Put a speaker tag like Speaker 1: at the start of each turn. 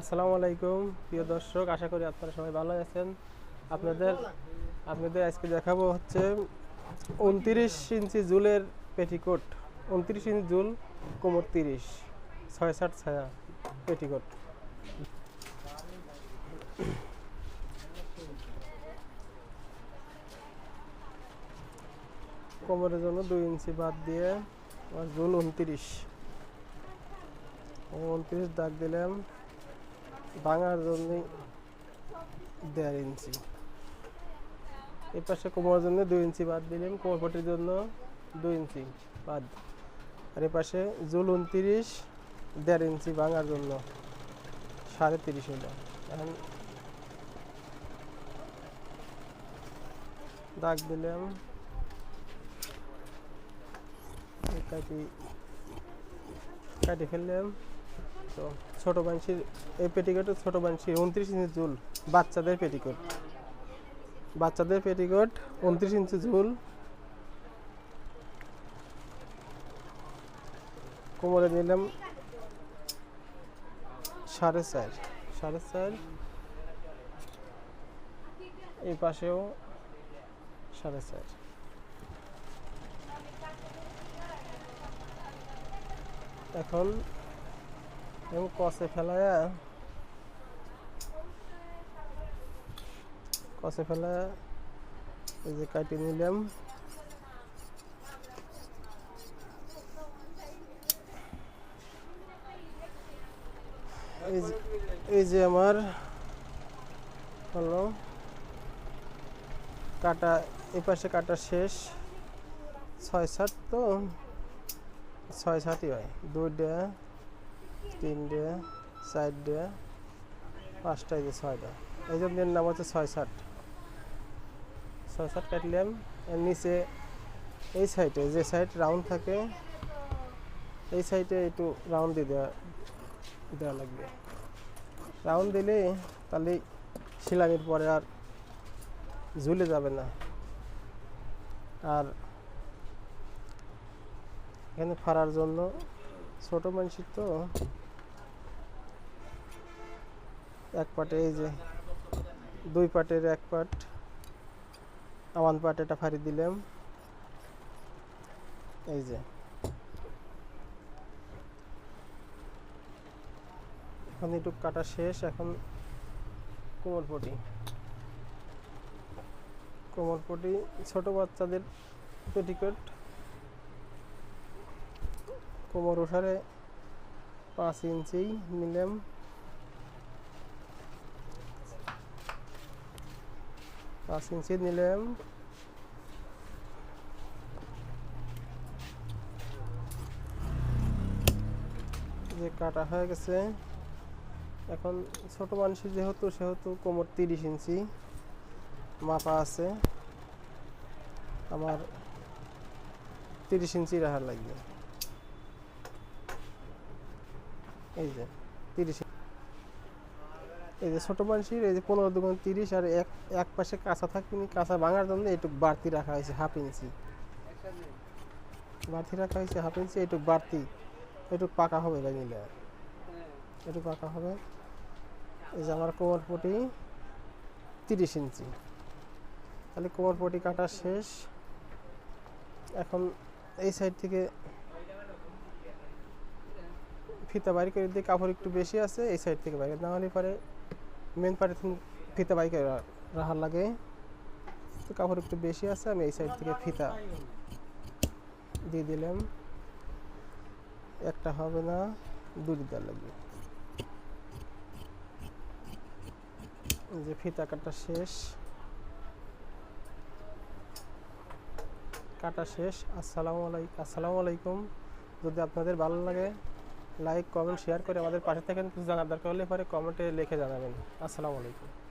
Speaker 1: আসসালামু আলাইকুম, প্রিয় দর্শক, আশা করি আপনারা সবাই ভালো আছেন। আপনাদের আপনাদের আজকে দেখাবো হচ্ছে উনত্রিশ ইঞ্চি জুলের পেটিকোট, উনত্রিশ ইঞ্চি জুল, কোমর তিরিশ, ছয় ষাট ছায়া পেটিকোট। কোমরের জন্য দুই ইঞ্চি বাদ দিয়ে জুল উনত্রিশ। উনত্রিশ দাগ দিলাম। ভাঙার জন্য দেড় ইঞ্চি এই পাশে কোমরের জন্য দুই ইঞ্চি বাদ দিলাম কোমরপটির জন্য দুই ইঞ্চি বাদ। আর এই পাশে জুল উনত্রিশ, দেড় ইঞ্চি ভাঙার জন্য সাড়ে তিরিশ হলো। এখন দাগ দিলাম। কাটি কাটি ফেললাম। তো ছোট বাঞ্ছির এই পেটিকোট ছোট বাঞ্ছির উনত্রিশ ইঞ্চি ঝুল বাচ্চাদের পেটিকোট। বাচ্চাদের পেটিকোট, উনত্রিশ ইঞ্চি ঝুল কোমরে দিলাম সাড়ে চার সাড়ে চার। এই পাশেও সাড়ে চার। এখন এবং কষে ফেলায়। কষে ফেলায়। এই যে কাটি নিলাম। এই যে- আমার হলো। কাটা, এই পাশে কাটা শেষ। ছয় সাত তো? ছয় সাতই হয়। দুইটা। তিনটে, চারটে, পাঁচটা যে ছয়টা। এই জন্য নাম হচ্ছে ছয় ষাট ছয় ষাট কাটলাম, এর নিচে এই সাইডে যে সাইড রাউন্ড থাকে, এই সাইডে একটু রাউন্ড দিয়ে দেওয়া দেওয়া লাগবে। রাউন্ড দিলে তাহলে সিলানির পরে আর ঝুলে যাবে না। আর এখানে ফাড়ার জন্য ছোট মানুষের তো এক পাটে, এই যে দুই পাটের এক পাট। আওয়ান পাট এটা ফাড়ি দিলাম। এই যে। এখন একটু কাটা শেষ, এখন কোমরপটি কোমরপটি ছোট বাচ্চাদের পেটিকোট। কোমর ওঠারে পাঁচ ইঞ্চি নিলাম। পাঁচ ইঞ্চি নিলাম। যে কাটা হয়ে গেছে। এখন ছোট মানুষের যেহেতু, সেহেতু কোমর তিরিশ ইঞ্চি মাপা আছে। আমার তিরিশ ইঞ্চি রাখার লাগবে। এই যে, তিরিশ এই যে ছোট মানুষের এই যে পনেরো দুগুণ তিরিশ আর এক এক পাশে কাঁচা থাকবে কাঁচা ভাঙার জন্য একটু বাড়তি রাখা হয়েছে, হাফ ইঞ্চি। বাড়তি রাখা হয়েছে হাফ ইঞ্চি একটু বাড়তি একটু পাকা হবে এটা নিলে একটু পাকা হবে। এই যে আমার কোমর পটি তিরিশ ইঞ্চি। তাহলে কোমর পটি কাটা শেষ। এখন এই সাইড থেকে ফিতা বাইর করে দিয়ে কাপড় একটু বেশি আছে, এই সাইড থেকে বাইরে না হলে পরে মেন পার্টে ফিতা বাইর করে রা- রাখার লাগে। তো কাপড় একটু বেশি আছে, আমি এই সাইড থেকে ফিতা দিয়ে দিলাম। একটা হবে না, দুটি দেওয়ার লাগবে। যে ফিতা কাটা শেষ। কাটা শেষ। আসসালামু আলাইকুম আসসালামু আলাইকুম। যদি আপনাদের ভালো লাগে লাইক কমেন্ট শেয়ার করে আমাদের পাশে থাকেন। কিছু জানার দরকার হলে পরে কমেন্টে লিখে জানাবেন। আসসালামু আলাইকুম।